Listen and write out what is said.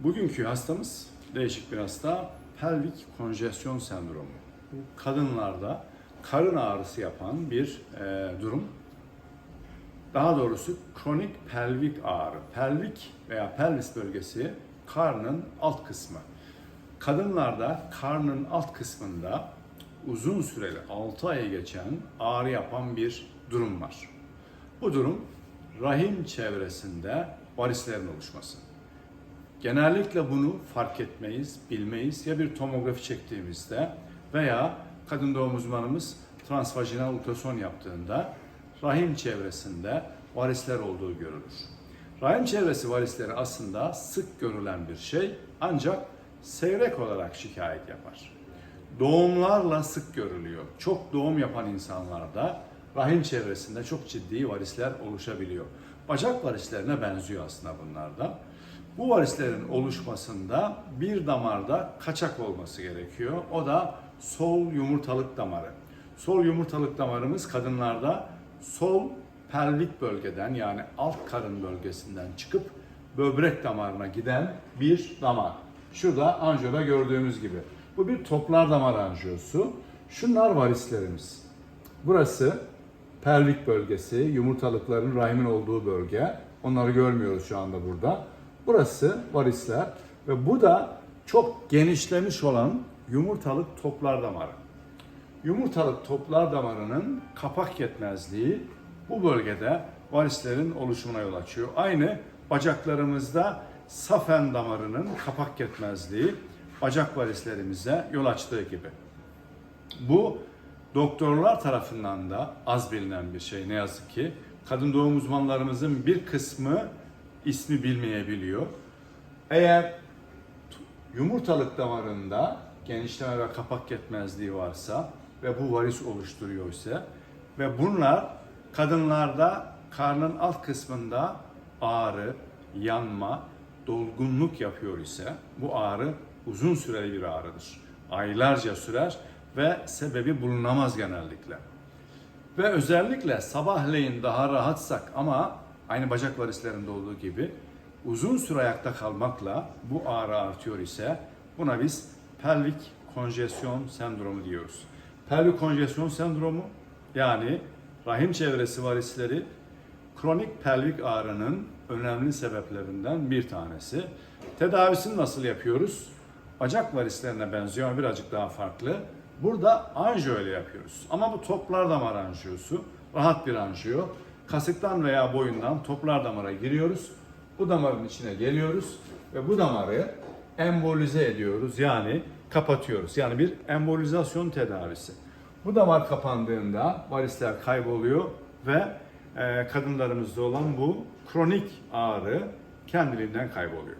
Bugünkü hastamız değişik bir hasta. Pelvik konjesyon sendromu. Kadınlarda karın ağrısı yapan bir e, durum. Daha doğrusu kronik pelvik ağrı. Pelvik veya pelvis bölgesi karnın alt kısmı. Kadınlarda karnın alt kısmında uzun süreli 6 aya geçen ağrı yapan bir durum var. Bu durum rahim çevresinde varislerin oluşması. Genellikle bunu fark etmeyiz, bilmeyiz. Ya bir tomografi çektiğimizde veya kadın doğum uzmanımız transvajinal ultrason yaptığında rahim çevresinde varisler olduğu görülür. Rahim çevresi varisleri aslında sık görülen bir şey ancak seyrek olarak şikayet yapar. Doğumlarla sık görülüyor. Çok doğum yapan insanlarda rahim çevresinde çok ciddi varisler oluşabiliyor. Bacak varislerine benziyor aslında bunlarda. Bu varislerin oluşmasında bir damarda kaçak olması gerekiyor. O da sol yumurtalık damarı. Sol yumurtalık damarımız kadınlarda sol pelvik bölgeden yani alt karın bölgesinden çıkıp böbrek damarına giden bir damar. Şurada anjiyoda gördüğümüz gibi. Bu bir toplar damar anjiyosu. Şunlar varislerimiz. Burası pelvik bölgesi, yumurtalıkların rahimin olduğu bölge. Onları görmüyoruz şu anda burada. Burası varisler ve bu da çok genişlemiş olan yumurtalık toplar damarı. Yumurtalık toplar damarının kapak yetmezliği bu bölgede varislerin oluşumuna yol açıyor. Aynı bacaklarımızda safen damarının kapak yetmezliği bacak varislerimize yol açtığı gibi. Bu doktorlar tarafından da az bilinen bir şey ne yazık ki. Kadın doğum uzmanlarımızın bir kısmı ismi bilmeyebiliyor. Eğer yumurtalık damarında genişleme ve kapak yetmezliği varsa ve bu varis oluşturuyorsa ve bunlar kadınlarda karnın alt kısmında ağrı, yanma, dolgunluk yapıyor ise bu ağrı uzun süreli bir ağrıdır. Aylarca sürer ve sebebi bulunamaz genellikle. Ve özellikle sabahleyin daha rahatsak ama aynı bacak varislerinde olduğu gibi uzun süre ayakta kalmakla bu ağrı artıyor ise buna biz pelvik konjesyon sendromu diyoruz. Pelvik konjesyon sendromu yani rahim çevresi varisleri kronik pelvik ağrının önemli sebeplerinden bir tanesi. Tedavisini nasıl yapıyoruz? Bacak varislerine benziyor birazcık daha farklı. Burada anjiyo ile yapıyoruz. Ama bu toplar damar anjiyosu. Rahat bir anjiyo. Kasıktan veya boyundan toplar damara giriyoruz. Bu damarın içine geliyoruz ve bu damarı embolize ediyoruz. Yani kapatıyoruz. Yani bir embolizasyon tedavisi. Bu damar kapandığında varisler kayboluyor ve e, kadınlarımızda olan bu kronik ağrı kendiliğinden kayboluyor.